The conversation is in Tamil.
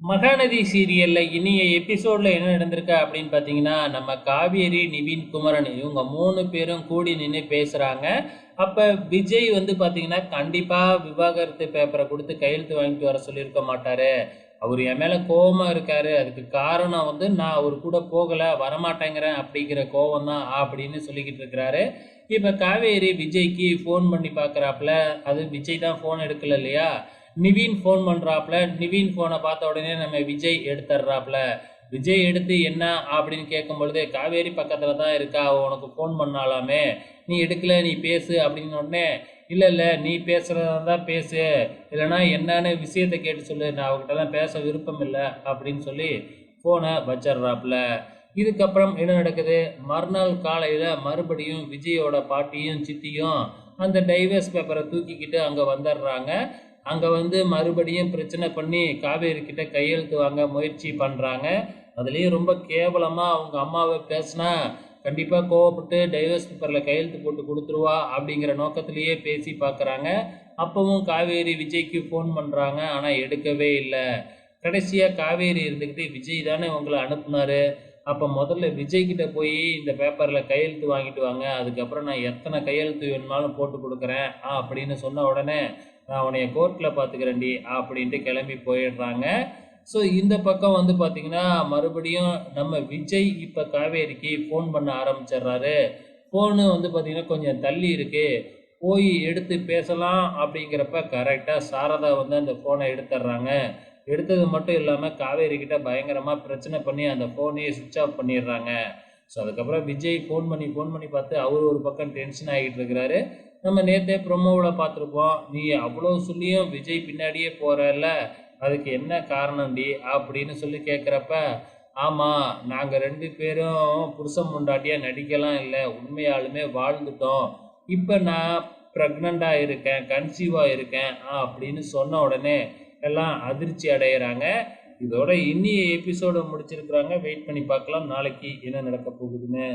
மகாநதி சீரியல்ல இனிய எபிசோட்ல என்ன நடந்திருக்கு அப்படின்னு பார்த்தீங்கன்னா நம்ம காவேரி நிவின் குமரன் இவங்க மூணு பேரும் கூடி நின்று பேசுறாங்க. அப்போ விஜய் வந்து பார்த்தீங்கன்னா கண்டிப்பாக விவாகரத்து பேப்பரை கொடுத்து கையெழுத்து வாங்கிட்டு வர சொல்லியிருக்க மாட்டாரு. அவர் என் மேலே கோபமாக இருக்காரு. அதுக்கு காரணம் வந்து நான் அவர் கூட போகலை வரமாட்டேங்கிறேன் அப்படிங்கிற கோவம் தான் அப்படின்னு சொல்லிக்கிட்டு இருக்கிறாரு. இப்போ காவேரி விஜய்க்கு ஃபோன் பண்ணி பார்க்கறாப்புல அது விஜய் தான் ஃபோன் எடுக்கல இல்லையா? நிவின் ஃபோன் பண்ணுறாப்புல நிவின் ஃபோனை பார்த்த உடனே நம்ம விஜய் எடுத்துட்றாப்புல விஜய் எடுத்து என்ன அப்படின்னு கேட்கும் பொழுது காவேரி பக்கத்தில் தான் இருக்கா? உனக்கு ஃபோன் பண்ணாலாமே. நீ எடுக்கல நீ பேசு அப்படின்னு உடனே இல்லை இல்லை நீ பேசுகிறதா தான் பேசு. இல்லைன்னா என்னன்னு விஷயத்தை கேட்டு சொல்லு. நான் அவகிட்டலாம் பேச விருப்பம் இல்லை அப்படின்னு சொல்லி ஃபோனை வச்சிட்றாப்புல இதுக்கப்புறம் என்ன நடக்குது? மறுநாள் காலையில் மறுபடியும் விஜயோட பாட்டியும் சித்தியும் அந்த டைவர்ஸ் பேப்பரை தூக்கிக்கிட்டு அங்கே வந்துடுறாங்க அங்கே வந்து மறுபடியும் பிரச்சனை பண்ணி காவேரிக்கிட்ட கையெழுத்து வாங்க முயற்சி பண்ணுறாங்க அதுலேயும் ரொம்ப கேவலமாக அவங்க அம்மாவை பேசினா கண்டிப்பாக கோவப்பட்டு டைவர்ஸ் பேப்பரில் கையெழுத்து போட்டு கொடுத்துருவா அப்படிங்கிற நோக்கத்திலேயே பேசி பார்க்குறாங்க அப்பவும் காவேரி விஜய்க்கு ஃபோன் பண்ணுறாங்க ஆனால் எடுக்கவே இல்லை. கடைசியாக காவேரி இருந்துக்கிட்டு விஜய் தானே உங்களை அனுப்புனாரு. அப்போ முதல்ல விஜய்கிட்ட போய் இந்த பேப்பரில் கையெழுத்து வாங்கிட்டு வாங்க. அதுக்கப்புறம் நான் எத்தனை கையெழுத்து வேணுமாலும் போட்டு கொடுக்குறேன். ஆ அப்படின்னு சொன்ன உடனே நான் உன்னைய கோர்ட்டில் பார்த்துக்கிறேன்டி அப்படின்ட்டு கிளம்பி போயிடுறாங்க. ஸோ இந்த பக்கம் வந்து பார்த்தீங்கன்னா மறுபடியும் நம்ம விஜய் இப்போ காவேரிக்கு ஃபோன் பண்ண ஆரம்பிச்சிடுறாரு. ஃபோனு வந்து பார்த்தீங்கன்னா கொஞ்சம் தள்ளி இருக்கு. போய் எடுத்து பேசலாம் அப்படிங்கிறப்ப கரெக்டாக சாரதா வந்து அந்த ஃபோனை எடுத்துடுறாங்க. எடுத்தது மட்டும் இல்லாமல் காவேரி கிட்ட பயங்கரமாக பிரச்சனை பண்ணி அந்த ஃபோனையே சுவிட்ச் ஆஃப் பண்ணிடுறாங்க. ஸோ அதுக்கப்புறம் விஜய் ஃபோன் பண்ணி ஃபோன் பண்ணி பார்த்து அவர் ஒரு பக்கம் டென்ஷன் ஆகிட்டு இருக்கிறாரு. நம்ம நேற்றே ப்ரொமோவில் பார்த்துருப்போம். நீ அவ்வளோ சொல்லியும் விஜய் பின்னாடியே போகிறல்ல அதுக்கு என்ன காரணம்டி அப்படின்னு சொல்லி கேட்குறப்ப ஆமாம் நாங்கள் ரெண்டு பேரும் புருஷன் முண்டாட்டியாக நடிக்கலாம் இல்லை. உண்மையாலுமே வாழ்ந்துட்டோம். இப்போ நான் ப்ரெக்னெண்ட்டாக இருக்கேன் கன்சீவாக இருக்கேன் ஆ அப்படின்னு சொன்ன உடனே எல்லாம் அதிர்ச்சி அடைகிறாங்க இதோட இன்னி எபிசோடு முடிச்சிருக்கிறாங்க. வெயிட் பண்ணி பார்க்கலாம். நாளைக்கு என்ன நடக்க போகுதுன்னு.